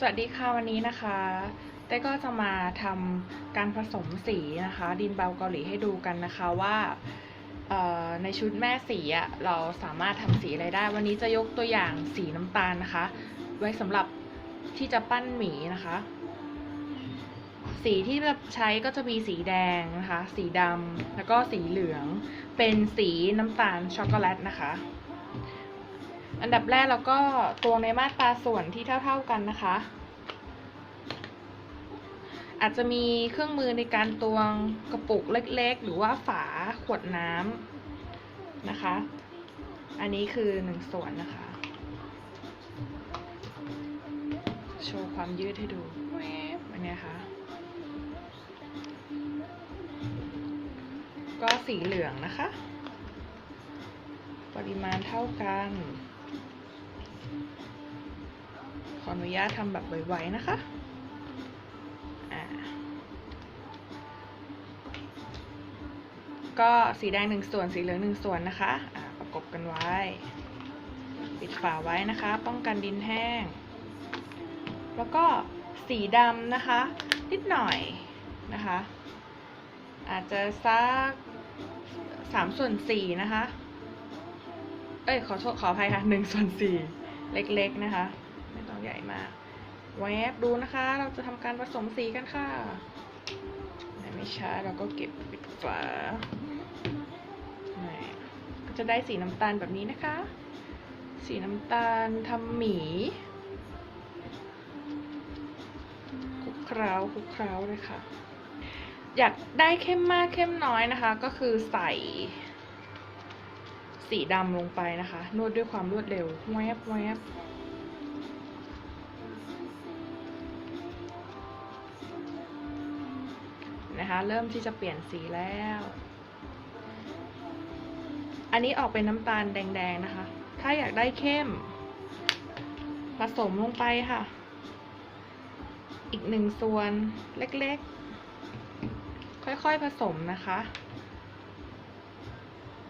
สวัสดีค่ะวันนี้นะคะเต้ก็จะมาทำการผสมสีนะคะ ดินเบาเกาหลีให้ดูกันนะคะว่าในชุดแม่สีเราสามารถทำสีอะไรได้ วันนี้จะยกตัวอย่างสีน้ำตาลนะคะ ไว้สำหรับที่จะปั้นหมีนะคะ สีที่จะใช้ก็จะมีสีแดงนะคะ สีดำแล้วก็สีเหลือง เป็นสีน้ำตาลช็อกโกแลตนะคะ อันดับแรกเราก็ตวงในมาตราส่วนที่เท่า ๆกันนะคะ อาจจะมีเครื่องมือในการตวงกระปุกเล็กๆ หรือว่าฝาขวดน้ำนะคะ อันนี้คือหนึ่งส่วนนะคะ โชว์ความยืดให้ดูอันนี้ค่ะ ก็สีเหลืองนะคะ ปริมาณเท่ากัน ออนุญาตทำแบบไวๆนะคะก็สีแดงหนึ่งส่วนสีเหลืองหนึ่งส่วนนะคะอ่าประกบกันไว้ ปิดฝาไว้นะคะ ป้องกันดินแห้ง แล้วก็สีดำนะคะ นิดหน่อยนะคะ อาจจะสักสามส่วนสี่นะคะ เอ้ยขอโทษขออภัยค่ะหนึ่งส่วนสี่เล็กๆนะคะ ไม่ต้องใหญ่มากแวบดูนะคะ เราจะทำการผสมสีกันค่ะไหนไม่ช้าเราก็เก็บปิดฝาก็จะได้สีน้ำตาลแบบนี้นะคะ สีน้ำตาลทำหมีคลุกเคล้าคลุกเคล้าเลยค่ะ อยากได้เข้มมากเข้มน้อยนะคะ ก็คือใส่สีดำลงไปนะคะ นวดด้วยความรวดเร็วแวบแวบ นะคะ เริ่มที่จะเปลี่ยนสีแล้ว อันนี้ออกเป็นน้ำตาลแดงๆนะคะ ถ้าอยากได้เข้ม ผสมลงไปค่ะ อีกหนึ่งส่วนเล็กๆ ค่อยๆผสมนะคะ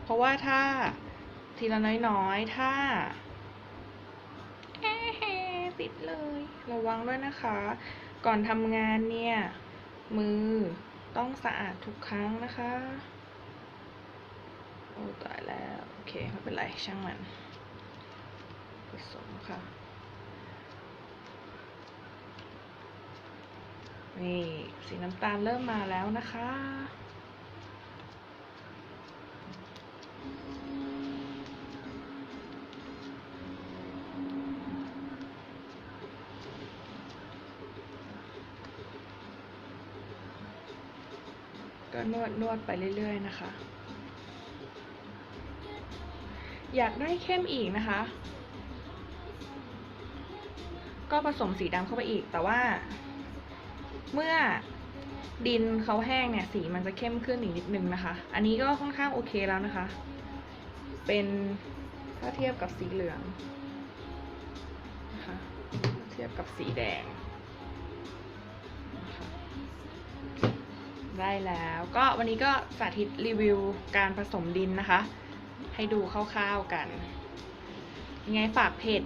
เพราะว่าถ้าทีละน้อยๆ ถ้าเอ๊ะติดเลย ระวังด้วยนะคะ ก่อนทำงานเนี่ย มือ ต้องสะอาดทุกครั้งนะคะ โอ้ตายแล้ว โอเคไม่เป็นไรช่างมันผสมค่ะ นี่ สีน้ำตาลเริ่มมาแล้วนะคะ ก็นวดนวดไปเรื่อย ๆ นะคะ อยากได้เข้มอีกนะคะ ก็ผสมสีดำเข้าไปอีก แต่ว่า เมื่อดินเขาแห้งเนี่ย สีมันจะเข้มขึ้นอีกนิดนึงนะคะ อันนี้ก็ค่อนข้างโอเคแล้วนะคะ เป็นถ้าเทียบกับสีเหลืองนะคะ เทียบกับสีแดง ได้แล้ว ก็วันนี้ก็สาธิตรีวิวการผสมดินนะคะ ให้ดูคร่าวๆกัน ยังไงฝากเพจ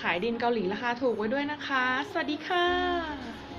ขายดินเกาหลีราคาถูกไว้ด้วยนะคะ สวัสดีค่ะ